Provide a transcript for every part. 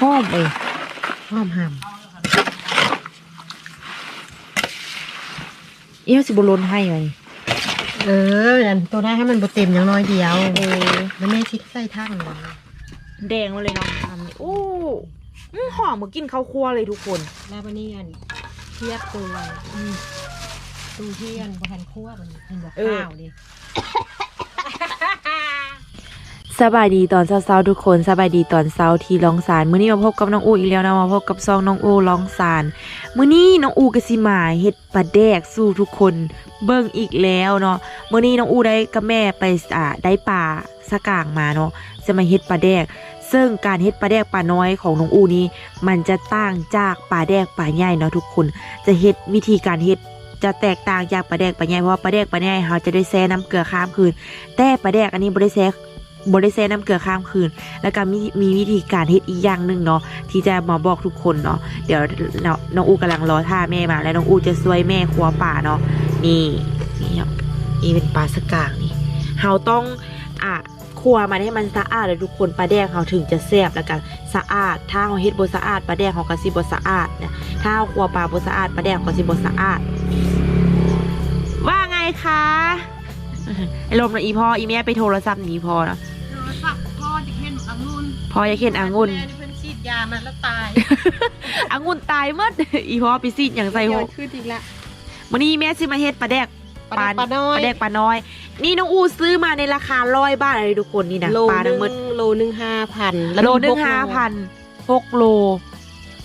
หอมเอ้ยหอมหเอี้ยวสิบลนให้ไว้ำเอออันตัวได้ให้มันบดเต็มอย่างน้อยเดียวเออแล้วแม่ชิดใส่ทั้งเลยแดงมาเลยเนาะทำนี่โอ้อื้อหอมเหมือนกินข้าวคั่วเลยทุกคนแล้ววันนี้อันเทียบตัวอืมตูเทียนบะทันคั่วมันเป็นบอกข้าวดิ สบายดีตอนเช้าๆทุกคนสบายดีตอนเช้าที่ร้องสารมื้อนี้มาพบกับน้องอูอีกแล้วนะมาพบกับซองน้องอูร้องสารมื้อนี้น้องอูกสิมาเฮ็ดปลาแดกสู่ทุกคนเบิ่งอีกแล้วเนาะมื้อนี้น้องอูได้กับแม่ไปอ่าได้ปลาสะกางมาเนาะจะมาเฮ็ดปลาแดก ซึ่งการเฮ็ดปลาแดกปลาน้อยของน้องอูนี้ มันจะต่างจากปลาแดกปลาใหญ่เนาะทุกคน จะเฮ็ดวิธีการเฮ็ดจะแตกต่างจากปลาแดกปลาใหญ่เพราะปลาแดกปลาใหญ่เราจะได้แช่น้ำเกลือข้ามคืน แต่ปลาแดกอันนี้บ่ได้แช่ บ่ได้แช่น้ำเกลือข้ามคืน แล้วก็มีมีวิธีการเฮ็ดอีกอย่างหนึ่งเนาะที่จะมาบอกทุกคนเนาะเดี๋ยวน้องน้องอูกำลังรอท่าแม่มา แล้วน้องอูจะช่วยแม่ครัวป่าเนาะนี่นี่ครับนี่เป็นปลาสกางนี่เฮาต้องอะครัวมันให้มันสะอาดเลยทุกคนปลาแดกเฮาถึงจะแซ่บแล้วกันสะอาด ถ้าเฮาเฮ็ดบ่สะอาดปลาแดกเฮาก็สิบ่สะอาดนะถ้าเฮาครัวปลาบ่สะอาดปลาแดกก็สิบ่สะอาด ว่าไงคะไอ้ลมนะอีพ่ออีแม่ไปโทรศัพท์หนีพ่อเนาะพ่อจะเห็นองุ่นพ่ออยากเห็นองุ่นแม่เพิ่นฉีดยามาแล้วตายองุ่นตายหมดอีพ่อไปซีดอย่างใส่หเดี๋ยวกขึ้นอีกละ วันนี้แม่ซื้อมาเฮ็ดปลาแดกปลาแดกปลาน้อย ปลาแดกปลาน้อย นี่น้องอูซื้อมาในราคาร้อยบาทเลยทุกคนนี่นะโลปลาหทั้นึ่งงหมดโลหนึ่งห้าพันโลหนึ่งห้าพันหกโล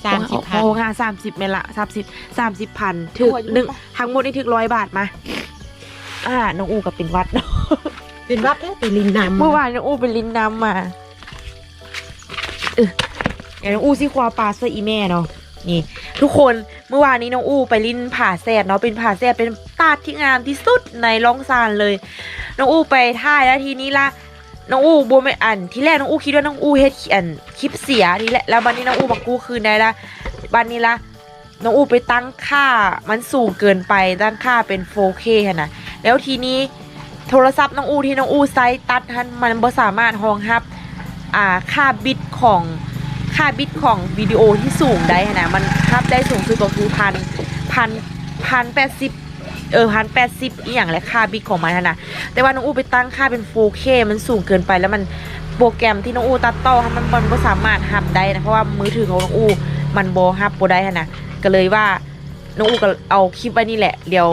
สามสิบพัน โอ้งานสามสิบเมละสามสิบสามสิบพันถึกโอ้ย หนึ่งทั้งหมดนี่ถึกร้อยบาทมา อ่าน้องอูกับเป็นวัดเนาะ เป็นวัดแล้วเป็นลินน้ำเมื่อวานน้องอูเป็นลิ้นน้ำมาเออเดี๋ยวน้องอูซี่ควาปลาซะอีแม่เนาะนี่ ทุกคนเมื่อวานนี้น้องอูไปลิ้นผ่าแซดเนาะเป็นผ่าแซดเป็นตาดที่งามที่สุดในล่องซานเลย น้องอูไปท่ายแล้วทีนี้ละน้องอูบัวไม่อันที่แรกน้องอูคิดว่าน้องอูเฮ็ดอันคลิปเสียทีแรกแล้วบันนี้น้องอูบอกกูคืนได้ละบันนี้ละน้องอูไปตั้งค่ามันสูงเกินไปตั้งค่าเป็น 4K หั่นนะแล้วทีนี้ โทรศัพท์น้องอูที่น้องอูไซต์ตัดทันมันบ่สามารถรองรับอ่าค่าบิตของค่าบิตของวิดีโอที่สูงได้นะมันรับได้สูงสุดก็คือพันพันพันแปดสิบเออพันแปดสิบอีอย่างและค่าบิตของมันนะแต่ว่าน้องอูไปตั้งค่าเป็น 4K มันสูงเกินไปแล้วมันโปรแกรมที่น้องอูตัดต่อมันมันบ่สามารถหับได้นะเพราะว่ามือถือของน้องอูมันบ่หับบ่ได้หั่นนะก็เลยว่าน้องอูก็เอาคลิปไว้นี่แหละเดี๋ยว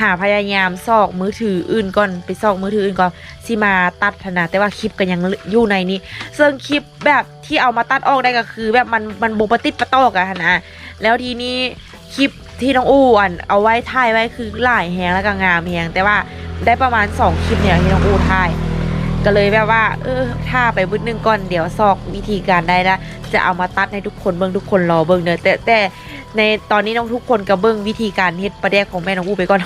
หาพยายามซอกมือถืออื่นก่อนไปซอกมือถืออื่นก่อนสิมาตัดหั่นนะแต่ว่าคลิปก็ยังอยู่ในนี้ ซึ่งคลิปแบบที่เอามาตัดออกได้ก็คือ แบบมันมันโบปติดประตอกันหั่นะแล้วทีนี้คลิปที่น้องอูอันเอาไว้ถ่ายไว้คือหลายแฮงแล้วก็งามแฮงแต่ว่าได้ประมาณ2คลิปเนี่ยที่น้องอูถ่ายก็เลยแบบว่า เออถ้าไปบึ้ดหนึงก่อนเดี๋ยวซอกวิธีการได้ละจะเอามาตัดให้ทุกคนเบิ่งทุกคนรอเบิ่งเนอะแต่แต่ ในตอนนี้น้องทุกคนก็เบิ่งวิธีการเฮ็ดปลาแดกของแม่น้องอูไปก่อน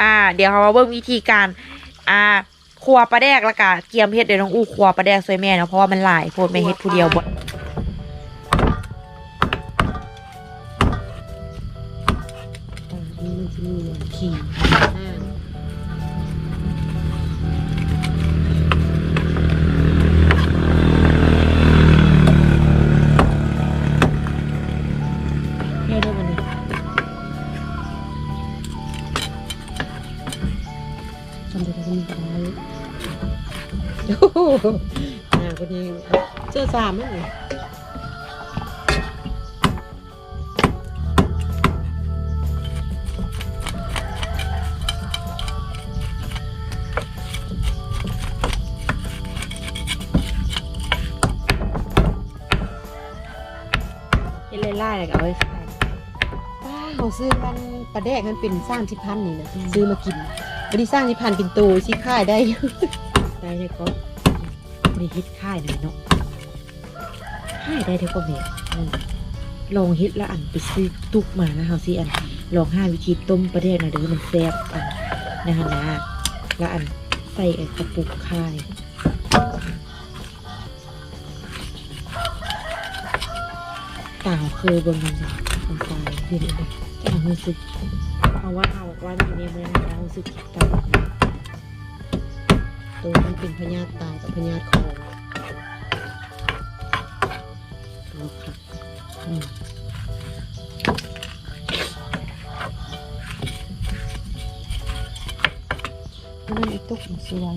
อ่า เดี๋ยวเขามาเบิ่งวิธีการ อ่าครัวปลาแดกแล้วก็เกียมเฮ็ดเดี๋ยวน้องอูครัวปลาแดกซวยแม่เนาะเพราะว่ามันหลายโพดแม่เฮ็ดผู้เดียวบ่นี่มันจะมีขี่ โอ้โหอ่าพอดีเสื้อสามแล้วนี่เฮ็ดไล่ๆแล้วก็เอาไว้ขายป้าเขาซื้อมันปลาแดกมันเป็นสร้างสิพันนี่นะซื้อมากินบริสร้างสิพันเป็นตัวสิค่ายได้ ได้เลยก็บ่ ได้เฮ็ดขายเลยเนาะขายได้เท่าก็แม่อืมลองฮ็ดแล้วอันไปซื้อตุกมาแล้วเฮาสิอันลองห้าวิธีต้มปลาแดกหน่อยเด้อมันแซ่บอันนะคะนะแล้วอันใส่ไอ้กระปุกค่ายต่างเคยบนมันจ้ะมันตายเห็นไหมจะเอารู้สึกเอาว่าเอาว่ามีในเมืองเรารู้สึกตาย ตัวมันเป็นพญาตากับพญาคอตัวผักอืมนนอีตุกมันสวย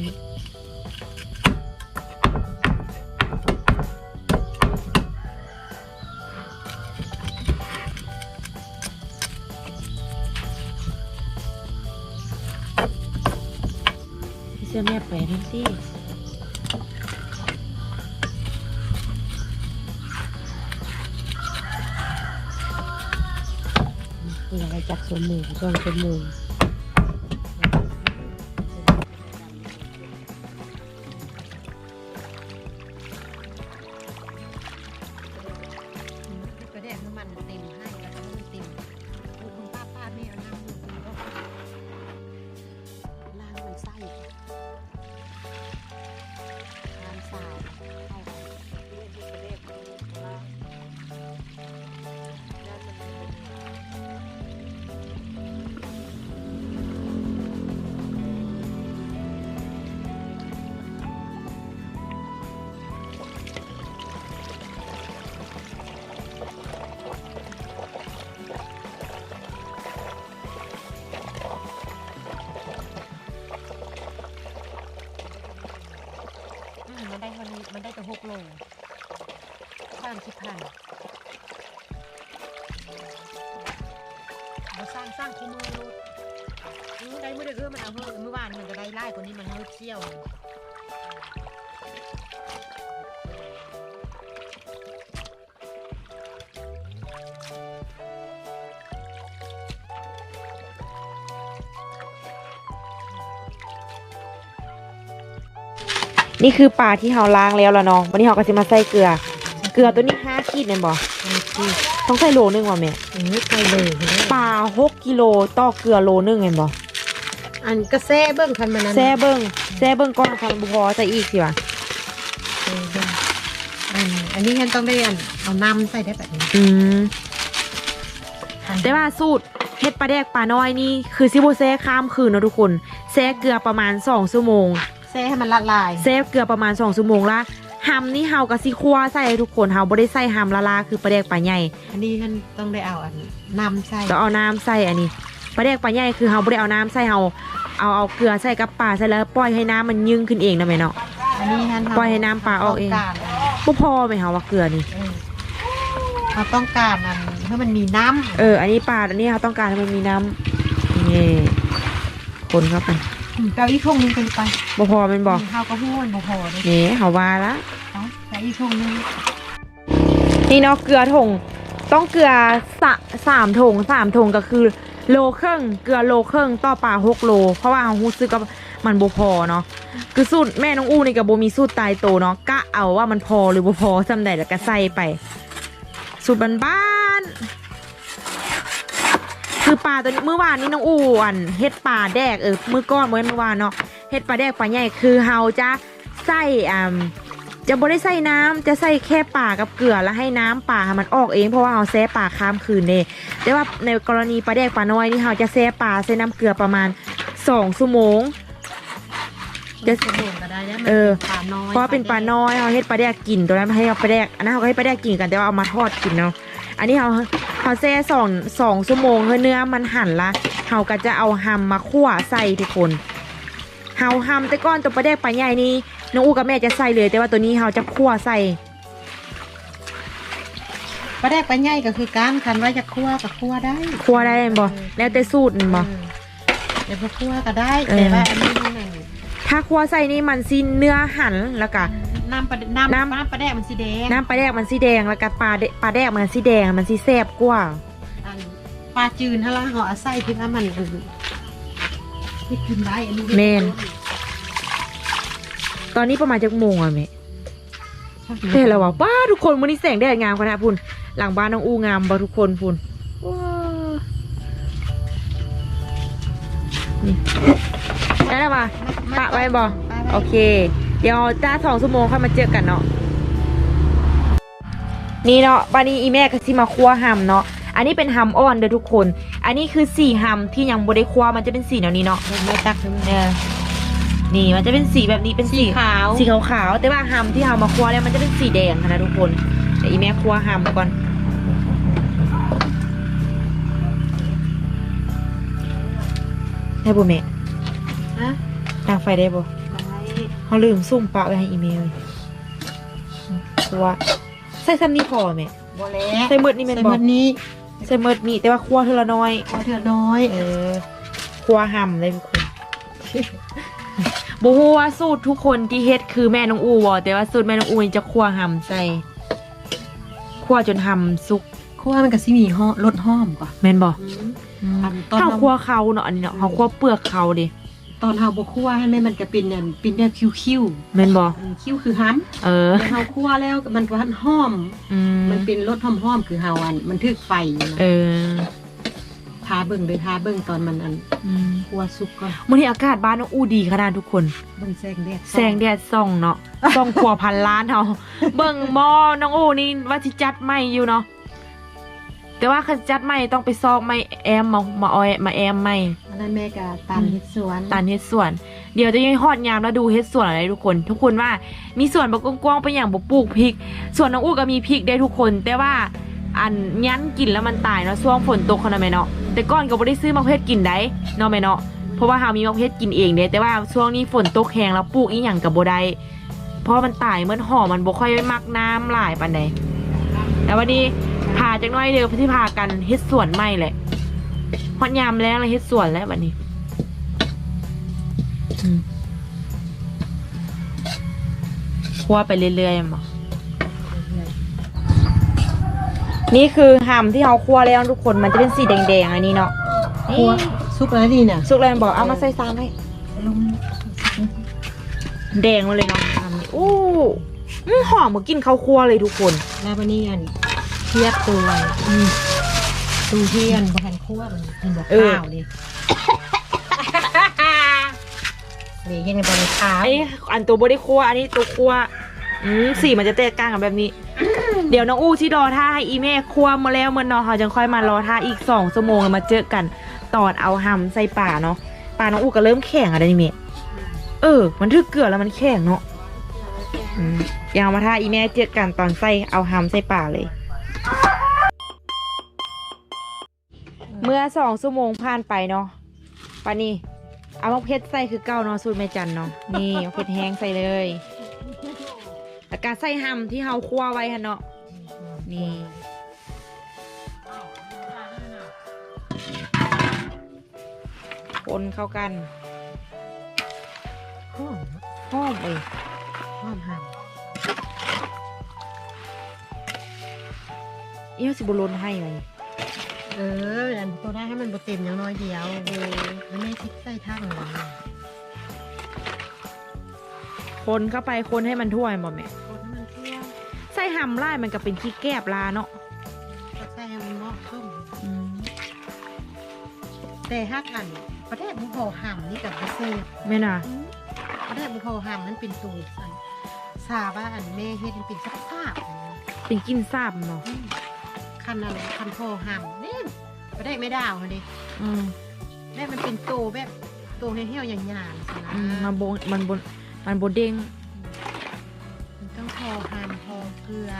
สื้อแม่แปลนั่นสินี่อะไรจากสวนหมูช่วงสวนมูกระเดกน้ำมันเต็ โลสามสิบพันมาสร้างสร้างคู่มือรถอืมได้เมื่อเดือนมันเอาเพิ่มเมื่อวานมันจะได้ไล่คนนี้มันเพิ่มเที่ยว นี่คือปลาที่เราล้างแล้วละน้องวันนี้เราก็จะมาใส่เกลือ เกลือตัวนี้ห้าขีดเนี่ยบ่ที่ต้องใส่โลนึงว่ะแม่เออไปเลยเห็นไหมปลาหกกิโลต่อเกลือโลนึงเห็นบ่อันกระแซ่เบิ้งคันมันนั้นแซ่เบิ้งแซ่เบิ้งก้อนคันบุพอใส่อีกสิวะเออเบิ่งอันอันนี้ฉันต้องได้อันเอาน้ำใส่ได้แบบนี้อืมอันแต่ว่าสูตรเฮ็ดปลาแดกปลาน้อยนี่คือซิโบแซ่ข้ามคืนเนาะทุกคนแซ่เกลือประมาณ2ชั่วโมง แซ่ให้มันละลายแซ่เกลือประมาณ2ชั่วโมงละหำนี่เฮาก็สิคั่วใส่ให้ทุกคนเฮาบ่ได้ใส่หำละลาคือปลาแดกปลาใหญ่อันนี้ฉันต้องได้เอาอันน้ำใส่ก็เอาน้ำใส่อันนี้ปลาแดกปลาใหญ่คือเฮาบ่ได้เอาน้ำใส่เฮาเอาเอาเกลือใส่กับปลาใส่แล้วปล่อยให้น้ำมันยึงขึ้นเองนะแม่เนาะอันนี้ฉันปล่อยให้น้ำปลาออกเองต้การนบ่พอไหมเฮาว่าเกลือนี่เออเราต้องการอันให้มันมีน้ำเออ อันนี้ปลาอันนี้เขาต้องการให้มันมีน้ำนี่คนเข้าไปอืม เกาอีกช่วงนึงเป็นไปบ่พอแมันบอกข้าวก็ห้วนบ่พอเลยนี่เขาว่าละเอาแต่อีกช่วงนึงนี่เนาะเกลือถงต้องเกลือสะสามถงสามถงก็คือ โลครึ่งเกลือโลครึ่งต่อปลาหกโล เพราะว่าเขารู้สึกว่ามันบ่พอเนาะคือสูตรแม่น้องอู้นี่กับโบมีสูตรตายโตวเนาะกะเอาว่ามันพอหรือบ่พอจำได้แล้วก็ใส่ไป สูตรบ้านๆ คือปลาตัวนี้เมื่อวานนี้น้องอู้อันเฮ็ดปลาแดกเออมื้อก้อนเมื่อเมื่อวานเนาะเฮ็ดปลาแดกปลาใหญ่คือเฮาจะใส่อ่าจะบ่ได้ใส่น้ำจะใส่แค่ป่ากับเกลือแล้วให้น้ำป่าให้มันออกเองเพราะว่าเราแซ่ป่าข้ามคืนเน่แต่ว่าในกรณีปลาแดกปลาน้อยนี่เราจะแซ่ป่าใส่น้ำเกลือประมาณสองชั่วโมงจะสบู่ก็ได้นะมันเออปลาน้อยเพราะว่าเป็นปลาน้อยเราเฮ็ดปลาแดกกินตัวนั้นให้เอาปลาแดกอันนั้นเราก็ให้ปลาแดกกินกันแต่ว่าเอามาทอดกินเนาะอันนี้เรา เราแซ่สองสองชั่วโมงเพื่อเนื้อมันหั่นละเราก็จะเอาหำมาคั่วใส่ทุกคนเฮาหำแต่ก้อนตัวปลาแดกปลาใหญ่นี่น้องอูกับแม่จะใส่เลย แต่ว่าตัวนี้เราจะคั่วใส่ปลาแดกปลาใหญ่ก็คือการคันว่าจะคั่วก็คั่วได้คั่วได้แม่นบ่แล้วแต่สูตรแม่นบ่เออเดี๋ยวพอคั่วก็ได้เออแต่ว่าอันนี้นี่นะ ถ้าคั่วใส่นี่มันสิเนื้อหันแล้วก็น้ำปลาน้ำน้ำน้ำปลาแดกมันสีแดงน้ำปลาแดกมันสีแดงแล้วก็ปลาเดปลาแดกมันสีแดงมันสีแซ่บกว่าอันปลาจืนถ้าเราห่อไส้ที่ว่ามันคือที่กินได้อันนี้แม่นตอนนี้ประมาณจักโมงอะแม่เท่แล้วว่ะป้าทุกคนมื้อนี้แสงแดดงามขนาดพุ่นหลังบ้านน้องอูงามบ่ทุกคนพุ่นว้าวนี่ ได้แล้วป่ะปะไว้บ่โอเค เดี๋ยวจ้าสองชั่วโมงค่อยมาเจอกันเนาะนี่เนาะปานีอีแม่ก็ที่มาคั่วหำเนาะอันนี้เป็นหำอ่อนเด้อทุกคน อันนี้คือสีหำที่ยังบ่ได้คั่วมันจะเป็นสีแนวนี้เนาะไม่ตักเนี่ยนี่มันจะเป็นสีแบบนี้เป็นสีขาว สีขาวๆแต่ว่าหำที่เอามาคั่วแล้วมันจะเป็นสีแดงนะทุกคนเดี๋ยวอีแม่คั่วหำก่อนให้บุแม่ะดังไฟได้บ่ได้เขาลืมซุ่มปะไว้ให้อีเมลครัวใส่ซ้ำนี่พอแม่บ่แล้วใส่หมดนี่แม่นใส่บ่หมดนี้ใส่หมดนี่แต่ว่าครัวเทอละน้อยพอเถื่อน้อย เออครัวห่ำเลยทุกคนบ่ฮู้ว่าสูตรทุกคนที่เฮ็ดคือแม่น้องอูบ่แต่ว่าสูตรแม่น้องอูนี่จะครัวห่ำใส่ครัวจนห่ำสุกคั่วมันก็สิมีหอรสหอมกว่าแม่นบ่อันตอนข้าวเราครัวเขาเนาะอันนี้เนาะข้าวครัวเปลือกเขาดิ ตอนเฮาบ่คั่วให้แม่มันก็เป็นอันเป็นแบบคิ้วแม่นบ่ๆอืมคิ้วคือห้ำเออ แต่เฮาคั่วแล้วมันก็หอม อืมมันเป็นรสหอมๆคือเฮาอันมันถึกไฟนะเออทาเบิ่งเลยทาเบิ่งตอนมันอันอืมคั่วสุกก่อนมื้อนี้อากาศบ้านน้องอูดีขนาดทุกคน เบิ่งแสงแดดแสงแดดส่องเนาะ ส่องขัวพันล้านเฮาเบิ่งหมอน้องอูนี่ว่าสิจัดไม่อยู่เนาะ แต่ว่าคันจัดไม่ต้องไปซอกไม่แอมมามาออยมาแอมไม่อันนั้นแม่ก็ตามเฮ็ดสวนตานเฮ็ดสวน เดี๋ยวจะยังฮอดยามแล้วดูเฮ็ดสวนอะไรทุกคน ทุกคนว่ามีสวนบ่กว้างๆไปอย่างบ่ปลูกพริกสวนน้องอูก็มีพริกได้ทุกคน แต่ว่าอันยันกินแล้วมันตายเนาะช่วงฝนตกขนาดแม่เนาะแต่ก่อนก็บ่ได้ซื้อมะเขือกินได้เนาะแม่เนาะเพราะว่าเฮามีมะเขือกินเองเด้แต่ว่าช่วงนี้ฝนตกแห้งแล้วปลูกอีหยังก็บ่ได้เพราะมันตายเหมือนห่อมันบ่ค่อยมักน้ำหลายปานใดแต่วันนี้ พาจักหน้อยเดียวที่พากันเฮ็ดสวนใหม่แหละฮอดยามแล้วเลยเฮ็ดสวนแล้วบัดนี้อืมคั่วไปเรื่อยๆมานี่คือหำที่เราคั่วแล้วทุกคนมันจะเป็นสีแดงๆอันนี้เนาะคั่วสุกแล้วนี่น่ะสุกแล้วบอกเอามาใส่ซามให้ลงแดงมาเลยเนาะหำนี่อู้อื้อหอมเหมือนกินข้าวคั่วเลยทุกคนแล้ววันนี้อัน เทียบตัวอืมตูเทียนบ่ทันคั่วมันเป็นบ่เออข้าวดินี่ยังไงบ่ได้ขาวอันนี้อันตัวบไดคั่วอันนี้ตัวคั่วอืมสีมันจะแตกต่างกันแบบนี้ เดี๋ยวน้องอู้ที่รอท่าให้อีแม่คั่วมาแล้วเมื่อนอนเขาจะค่อยมารอท่าอีกสองชั่วโมงแล้วมาเจอกันตอนเอาหำใส่ป่าเนาะป่าน้องอู้ก็เริ่มแข็งอะไรนี่เมะเออ มันถึกเกลือแล้วมันแข็งเนาะอืมเดี๋ยวเอามาท่าอีแม่เจอกันตอนใส่เอาหำใส่ป่าเลย มื่อสองชั่วโมงผ่านไปเนาะปานี่เอามะเพชรใส่คือเก้าเนาะสูตรแม่จันเนาะนี่มะเพชรแห้งใส่เลยแล้วก็ใส่หำที่เฮาคั่วไว้ฮะเนาะนี่คนเข้ากันหอมหอมเอ้ยหอมหามเอี้ยวสิบุลนให้เลย เอออันตัวได้ให้มันบ่เต็มอย่างน้อยเดียวเออแล้วแม่คิดใส่ท่าของเราคนเข้าไปคนให้มันทั่วให้บ่แม่คนให้มันเที่ยวใส่หำไล่มันก็เป็นขี้แกบลาเนาะก็ใส่ให้มันเหมาะสมอืมแต่ฮักอันประเทศบุพอหามนี่กับประเทศแม่น่ะประเทศบุพอหามมันเป็นตัวสันสาว่าอันแม่เฮ็ดมันเป็นซับซาบๆนะเป็นกินซาบเนาะอืมคันอะไรคันพอหา มนี่ประเทศไม่ดาวเลยอืมแม่มันเป็นโตแบบโตเหี้ยวๆอย่างยางๆสินะอืมมันบนมันบนมันบนเด้งมันต้องพอหามพอเกลือ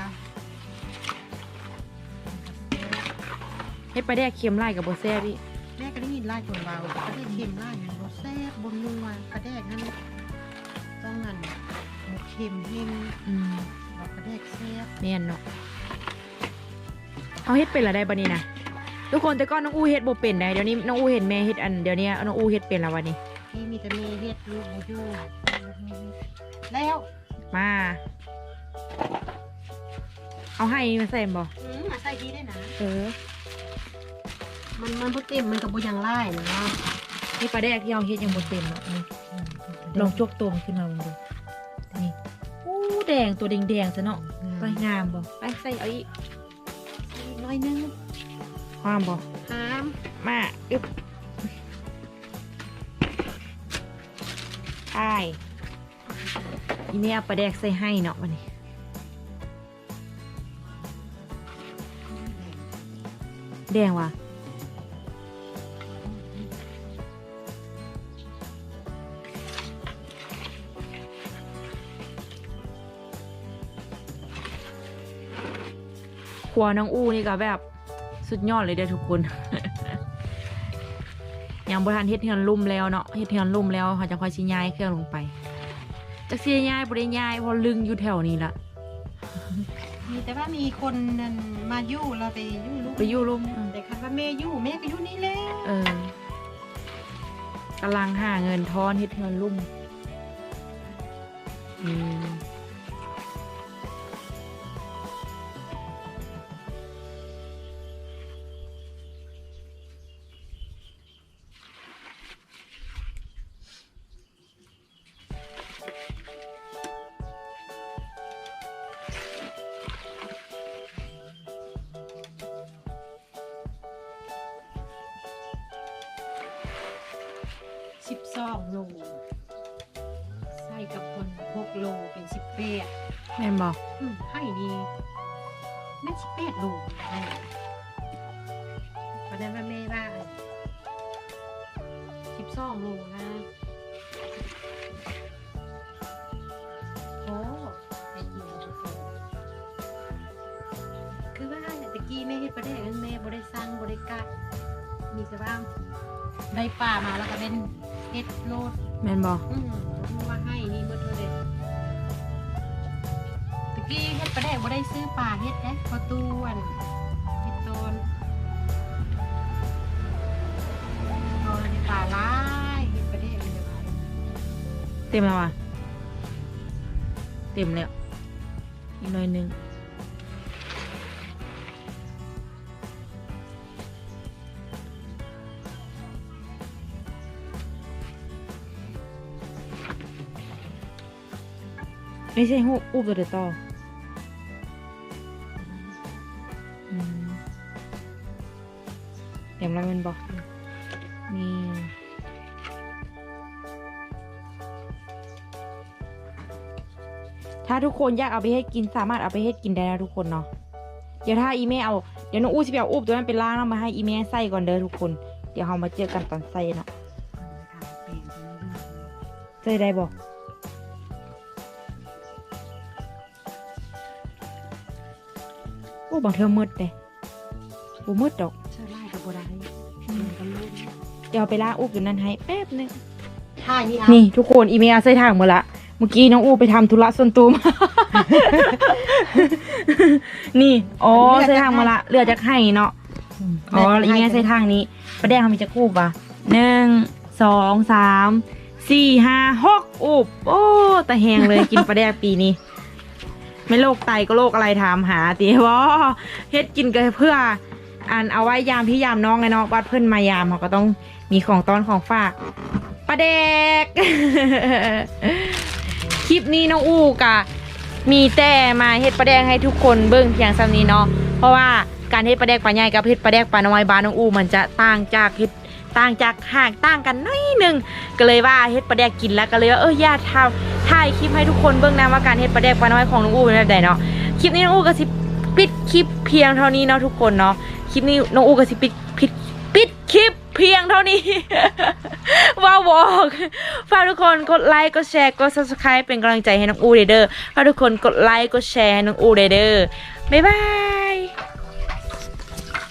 ให้ปลาแดกเค็มไล่กับโบแซ่บพี่แม่ก็ได้ยินไล่คนเบาประเทศเค็มไล่อย่างรสแซ่บบนนัวประเทศนั้นต้องนั่นหมกเค็มเห็นอืมบอกประเทศแซ่บ แม่นเนาะเอาเฮ็ดเป็นละได้บัดนี้นะ ทุกคนแต่ก่อนน้องอูเฮ็ดบ่เป็นได้เดี๋ยวนี้น้องอูเห็นแม่เฮ็ดอันเดี๋ยวนี้น้องอูเฮ็ดเป็นแล้ววันนี้ที่มีแต่เมเฮ็ดลูกบูยูแล้วมาเอาให้มาใส่บ่อืมมาใส่ดีได้นะเออ มันมันบ่เต็มมันกับบ่ยังไล่นะนี่ปลาแดกที่เราเฮ็ดยังบ่เต็มเนาะนี่ลองจกตัวมันขึ้นมาลองดูนี่อู้แดงตัวแดงๆซะเนาะไปงามบ่ไปใส่เอาอีกน้อยนึง ความบ่หามมาอึบใช่อีเนี่ยเอาปลาแดกใส่ให้เนาะวันนี้แดงว่ะครัวน้องอูนี่ก็แบบ สุดยอดเลยเด้อทุกคนยังบ่ทันเฮ็ดเฮือนลุ่มแล้วเนาะเฮ็ดเฮือนลุ่มแล้วเขาจะค่อยสิย้ายเครื่องลงไปจักสิย้ายบ่ได้ย้ายเพราะลึงอยู่แถวนี้ล่ะมีแต่ว่ามีคนนั่นมาอยู่เราไปอยู่ลูกไปอยู่ลุ่มอืมแต่คันว่าแม่อยู่แม่ก็อยู่นี่แหละเออกำลังหาเงินทอนเฮ็ดเฮือนลุ่มอืม เป็น18แม่นบอกอืมให้ดีแม่18โลให้วันนั้นว่าแม่ว่า12โลนะโอ้ไอ้กินทุกคนคือว่าตะกี้แม่เฮ็ดประเด็นแม่บ่ได้สร้างบ่ได้กัดมีแต่ว่าได้ป่ามาแล้วก็เป็นเฮ็ดโลดแม่นบอก ประเด็นบ่ได้ซื้อป่าเฮ็ดเด้พอตูอันเฮ็ดตอนตอนนี้ป่าหลายเฮ็ดประเด็นมันจะไปเต็มแล้วอะเต็มแล้ว อีกหน่อยหนึงไม่ใช่หูอุบตัวเดยวต่อ ถ้าทุกคนอยากเอาไปให้กินสามารถเอาไปให้กินได้นะทุกคนเนาะเดี๋ยวถ้าอีเมลเอาเดี๋ยวน้องอู้สิไปเอาอุบตัวนั้นไปล้างแล้วมาให้อีเมลใส่ก่อนเด้อทุกคน เดี๋ยวเรามาเจอกันตอนใส่เนาะทำเป็นไปเรื่อยใส่ได้บอกโอ้บางเธอมืดเลยบ่มืดดอกๆเชื่อไล่กับบ่ได้เป็นกันลูกเดี๋ยวเอาไปล้างอุบตัวนั้นให้แป๊บนึงถ่ายนี่เอานี่ทุกคนอีเมลใส่ทางหมดละ เมื่อกี้น้องอู้ไปทำธุระส่วนตัวมา นี่ อ๋อใส่ทางมาละเรือจากให้เนาะ อ๋อแล้วอีเมลใส่ทางนี้ประแดงเขามีจะกูบอะหนึ่งสองสามสี่ห้าหกอุบโอ้แต่แหงเลยกินประแดงปีนี้ ไม่โรคไตก็โรคอะไรถามหาตีว่าเฮ็ดกินกันเพื่อ อันเอาไว้ยามพี่ยามน้องไงเนาะวัดเพื่อนมายามเขาก็ต้องมีของต้อนของฝากประเดก คลิปนี้น้องอู้กะมีแต่มาเฮ็ดปลาแดงให้ทุกคนเบิ่งเพียงซ้ำนี้เนาะเพราะว่าการเฮ็ดปลาแดกปลาใหญ่กับเฮ็ดปลาแดกปลาน้อยบ้านน้องอู้มันจะต่างจากเฮ็ดต่างจากห่างต่างกันน้อยหนึงก็เลยว่าเฮ็ดปลาแดกกินแล้วก็เลยว่าเอออย่าทำถ่ายคลิปให้ทุกคนเบิ่งนะว่าการเฮ็ดปลาแดกปลาน้อยของน้องอู้เป็นแบบใดเนาะคลิปนี้น้องอู้ก็สิปิดคลิปเพียงเท่านี้เนาะทุกคนเนาะคลิปนี้น้องอู้ก็สิปิดปิดปิดคลิป เพียงเท่านี้ว้าวอกฝากทุกคนกดไลค์กดแชร์กด subscribe เป็นกำลังใจให้น้องอูเดเดอร์ฝากทุกคนกดไลค์กดแชร์ให้น้องอูเดเดอร์บ๊ายบาย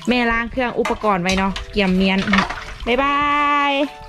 แม่ล้างเครื่องอุปกรณ์ไว้เนาะเกี่ยมเมียนบ๊ายบาย